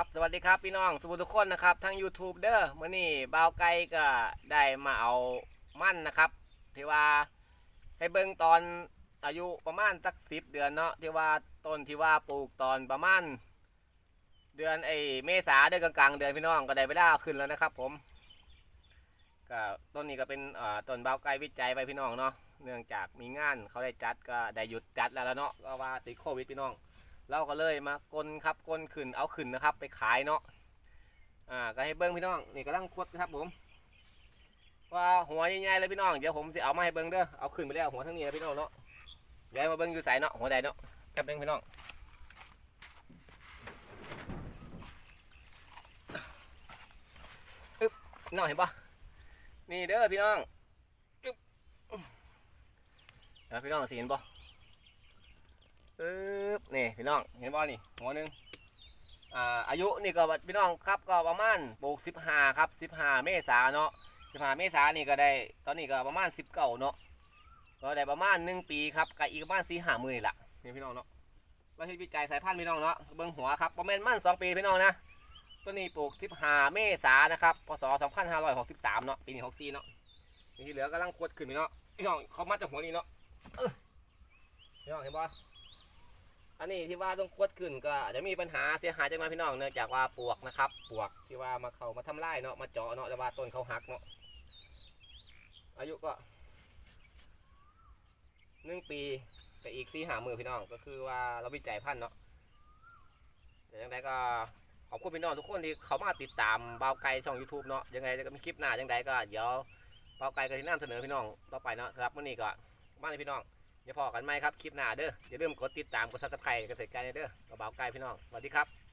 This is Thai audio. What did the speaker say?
ครับสวัสดีครับพี่น้องสมุทุกคนนะครับทั้ง YouTube เด้อมื่อนี้บ่าวไก่ก็ได้มาเอามั่นนะครับที่ว่าให้เบิ่งตอนอายุประมาณสักสิบเดือนเนาะที่ว่าต้นที่ว่าปลูกตอนประมาณ เดือนไอ้เมษาเดือนกลางๆ เดือนพี่น้องก็ได้เวลาขึ้นแล้วนะครับ ผมก็ต้นนี้ก็เป็นอ่าต้นบ่าวไก่วิจัยไปพี่น้องเนาะเนื่องจากมีงานเขาได้จัดก็ได้หยุดจัดแล้วล่ะเนาะก็ว่าติดโควิดพี่น้อง เราก็เลยมากลครับกลขึ้นเอาขึ้นนะครับ ไปขายเนาะอ่าก็ให้เบิ้งพี่น้องนี่กำลังคดครับผมว่าหัวใหญ่ๆเลยพี่น้องเดี๋ยวผมจะเอามาให้เบิ้งเด้อเอาขึ้นไปแล้วหัวทั้งนี้นะพี่น้องเนาะเดี๋ยวมาเบิ้งอยู่ใส่เนาะหัวใดเนาะแป๊บนึงพี่น้องอึ๊บพี่น้องเห็นปะนี่เด้อพี่น้องอึ๊บเดี๋ยวพี่น้องสิเห็นปะปึ๊บ นี่พี่น้องเห็นบ่นี่หัวหนึ่งอ่าอายุนี่ก็พี่น้องครับก็ประมาณปลูกสิบห้าครับสิบห้าเมษาเนาะสิบห้าเมษานี่ก็ได้ ตอนนี้ก็ประมาณสิบเก้าเนาะก็ได้ประมาณหนึ่งปีครับกับอีกประมาณสี่ห้าหมื่นละนี่พี่น้องเนาะเราที่วิจัยสายพันธุ์พี่น้องเนาะเบิ้งหัวครับประมาณมั่นสองปีพี่น้องนะต้นนี้ปลูกสิบห้าเมษานะครับพศสองพันห้าร้อยหกสิบสามเนาะปีนี้หกสี่เนาะนี่ที่เหลือกำลังขวดขึ้นพี่น้องพี่น้องเขามาจากหัวนี้เนาะเออพี่น้องเห็นบ่ อันนี้ที่ว่าต้องควดขึ้นก็จะมีปัญหาเสียหายจากมาพี่น้องเนื่องจากว่าปวกนะครับปวกที่ว่ามาเขามาทำลายเนาะมาเจาะเนาะแต่ว่าต้นเขาหักเนาะอายุก็หนึ่งปีแต่อีกสี่หามือพี่น้องก็คือว่าเราวิจัยพันธุ์เนาะแต่ยังไงก็ขอบคุณพี่น้องทุกคนที่เขามาติดตามเบาไกลช่อง YouTube เนาะยังไงก็มีคลิปหน้ายังไงก็เดี๋ยวเบาไกลก็ที่นั่นเสนอพี่น้องต่อไปเนาะครับวันนี้ก็มาเลยพี่น้อง อย่าพอกันไหมครับคลิปหน้าเด้ออย่าลืมกดติดตามกดซับสไครต์กระเสริฐกันเด้อกระเป๋าไกลพี่น้องสวัสดีครับ